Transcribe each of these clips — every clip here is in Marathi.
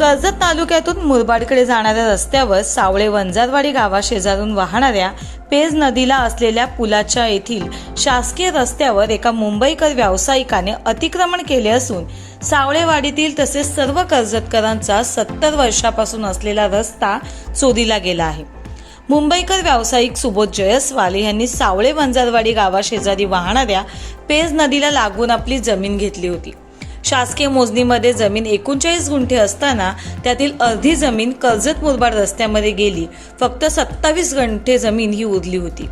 कर्जत तालुक्यातून मुरबाडकडे जाणाऱ्या रस्त्यावर सावळे वंजारवाडी गावाशेजारून वाहणाऱ्या पेज नदीला असलेल्या पुलाच्या येथील शासकीय रस्त्यावर एका मुंबईकर व्यावसायिकाने अतिक्रमण केले असून सावळेवाडीतील तसेच सर्व कर्जतकरांचा सत्तर वर्षापासून असलेला रस्ता चोरीला गेला आहे. मुंबईकर व्यावसायिक सुबोध जयस्वाल यांनी सावळे वंजारवाडी गावाशेजारी वाहणाऱ्या पेज नदीला लागून आपली जमीन घेतली होती. शासकीय मोजणीमध्ये जमीन एकोणचाळीस गुंठे असताना त्यातील अर्धी जमीन कर्जत मुरबाड रस्त्यामध्ये गेली. फक्त सत्तावीस गुंठे जमीन ही उरली होती.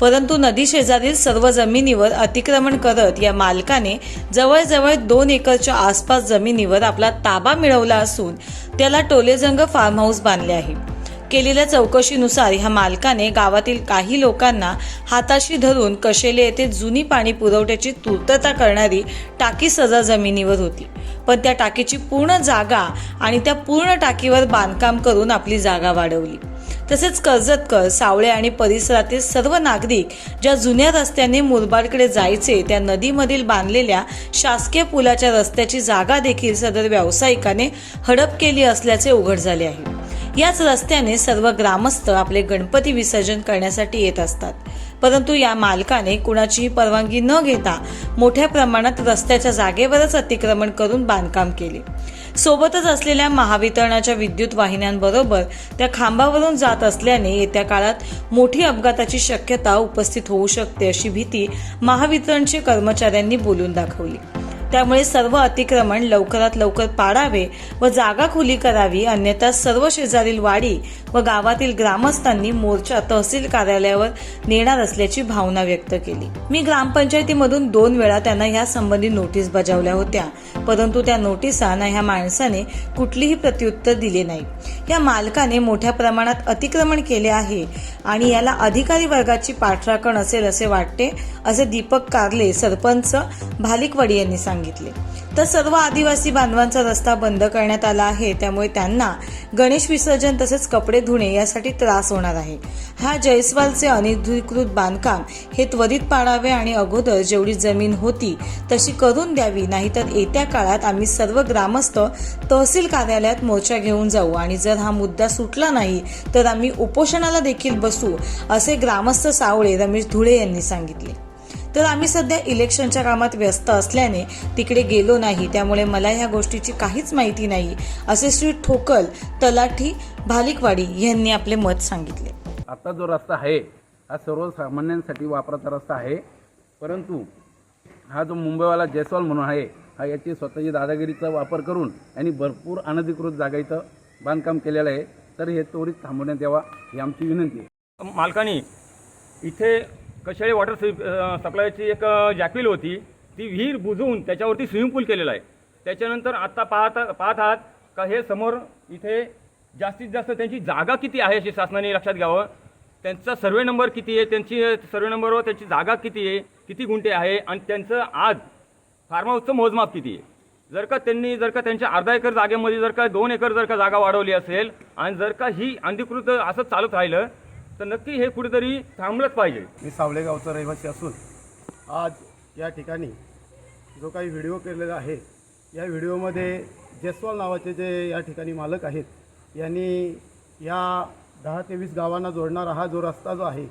परंतु नदी शेजारील सर्व जमिनीवर अतिक्रमण करत या मालकाने जवळजवळ दोन एकरच्या आसपास जमिनीवर आपला ताबा मिळवला असून त्याला टोलेजंग फार्म हाऊस बांधले आहे. केलेल्या चौकशीनुसार ह्या मालकाने गावातील काही लोकांना हाताशी धरून कशेले येथे जुनी पाणी पुरवठ्याची तूर्तता करणारी टाकी सजा जमिनीवर होती. पण त्या टाकीची पूर्ण जागा आणि त्या पूर्ण टाकीवर बांधकाम करून आपली जागा वाढवली. तसेच कर्जतकर सावळे आणि परिसरातील सर्व नागरिक ज्या जुन्या रस्त्याने मुरबाडकडे जायचे त्या नदीमधील बांधलेल्या शासकीय पुलाच्या रस्त्याची जागा देखील सदर व्यावसायिकाने हडप केली असल्याचे उघड झाले आहे. याच रस्त्याने सर्व ग्रामस्थ आपले गणपती विसर्जन करण्यासाठी येत असतात. परंतु या मालकाने कुणाचीही परवानगी न घेता मोठ्या प्रमाणात रस्त्याच्या जागेवरच अतिक्रमण करून बांधकाम केले. सोबतच असलेल्या महावितरणाच्या विद्युत वाहिन्यांबरोबर त्या खांबावरून जात असल्याने येत्या काळात मोठी अपघाताची शक्यता उपस्थित होऊ शकते अशी भीती महावितरणचे कर्मचाऱ्यांनी बोलून दाखवली. त्यामुळे सर्व अतिक्रमण लवकरात लवकर पाडावे व जागा खुली करावी अन्यथा सर्व शेजारील वाडी व गावातील ग्रामस्थांनी मोर्चा तहसील कार्यालयावर नेणार असल्याची भावना व्यक्त केली. मी ग्रामपंचायतीमधून दोन वेळा त्यांना ह्या संबंधी नोटीस बजावल्या होत्या. परंतु त्या नोटिसांना ह्या माणसाने कुठलीही प्रत्युत्तर दिले नाही. या मालकाने मोठ्या प्रमाणात अतिक्रमण केले आहे आणि याला अधिकारी वर्गाची पाठराखण असेल असे वाटते असे दीपक कारले सरपंच भालिकवाडी यांनी सांगितले. तर सर्व आदिवासी बांधवांचा रस्ता बंद करण्यात आला आहे. त्यामुळे त्यांना गणेश विसर्जन तसेच कपडे धुणे यासाठी त्रास होणार आहे. हा जयस्वालचे अनधिकृत बांधकाम हे त्वरित पाडावे आणि अगोदर जेवढी जमीन होती तशी करून द्यावी. नाहीतर येत्या काळात आम्ही सर्व ग्रामस्थ तहसील कार्यालयात मोर्चा घेऊन जाऊ. आणि जर हा मुद्दा सुटला नाही तर आम्ही उपोषणाला देखील बसू असे ग्रामस्थ सावळे रमेश धुळे यांनी सांगितले. तर आम्ही सध्या इलेक्शनच्या कामात व्यस्त असल्याने तिकडे गेलो नाही. त्यामुळे मला ह्या गोष्टीची काहीच माहिती नाही असे श्री ठोकल तलाठी भालिकवाडी यांनी आपले मत सांगितले. आता जो रस्ता आहे हा सर्वसामान्यांसाठी वापराचा रस्ता आहे. परंतु हा जो मुंबईवाला जयस्वाल म्हणून आहे हा याची स्वतःची दादागिरीचा वापर करून यांनी भरपूर अनधिकृत जागा इथं बांधकाम केलेलं आहे. तर हे त्वरित थांबवण्यात यावा ही आमची विनंती आहे. मालकानी इथे कशाळी वॉटर सप्लायची एक जॅकविल होती ती विहीर बुजवून त्याच्यावरती स्विमिंग पूल केलेला आहे. त्याच्यानंतर आत्ता पाहता पाहत आहात का हे समोर इथे जास्तीत जास्त त्यांची जागा किती आहे अशी शासनाने लक्षात घ्यावं. त्यांचा सर्वे नंबर किती आहे त्यांची सर्वे नंबरवर त्यांची जागा किती आहे किती गुंठे आहे आणि त्यांचं आज फार्म हाऊसचं मोजमाप किती आहे. जर का त्यांनी जर का त्यांच्या अर्धा एकर जागेमध्ये जर का दोन एकर जर का जागा वाढवली असेल आणि जर का ही अनधिकृत असं चालत राहिलं तर नक्की हे कुठेतरी थांबलंच पाहिजे. मी सावळेगावचा रहिवासी असून आज या ठिकाणी जो काही व्हिडिओ केलेला आहे या व्हिडिओमध्ये जयस्वाल नावाचे जे या ठिकाणी मालक आहेत यांनी या दहा ते वीस गावांना जोडणारा हा जो रस्ता जो आहे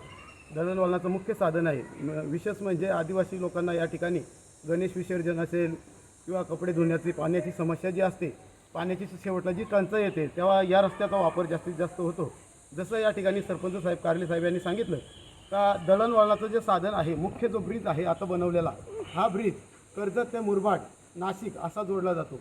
दळणवळणाचं मुख्य साधन आहे. विशेष म्हणजे आदिवासी लोकांना या ठिकाणी गणेश विसर्जन असेल किंवा कपडे धुण्याची पाण्याची समस्या जी असते पाण्याची शेवटला जी टंचाई येते तेव्हा या रस्त्याचा वापर जास्तीत जास्त होतो. जसं या ठिकाणी सरपंच साहेब कारले साहेब यांनी सांगितलं का दळणवळणाचं जे साधन आहे मुख्य जो ब्रिज आहे आता बनवलेला हा ब्रिज कर्जत ते मुरबाड नाशिक असा जोडला जातो.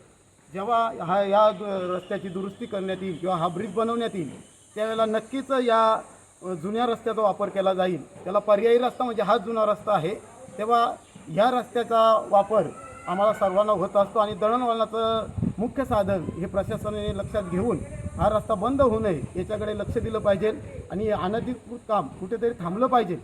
जेव्हा हा या रस्त्याची दुरुस्ती करण्यात येईल किंवा हा ब्रिज बनवण्यात येईल त्यावेळेला नक्कीच या जुन्या रस्त्याचा वापर केला जाईल. त्याला पर्यायी रस्ता म्हणजे हाच जुना रस्ता आहे. तेव्हा ह्या रस्त्याचा वापर आम्हाला सर्वांना होत असतो आणि दळणवळणाचं मुख्य साधन हे प्रशासनाने लक्षात घेऊन हा रस्ता बंद होऊ नये याच्याकडे लक्ष दिलं पाहिजे आणि अनधिकृत काम कुठेतरी थांबलं पाहिजे.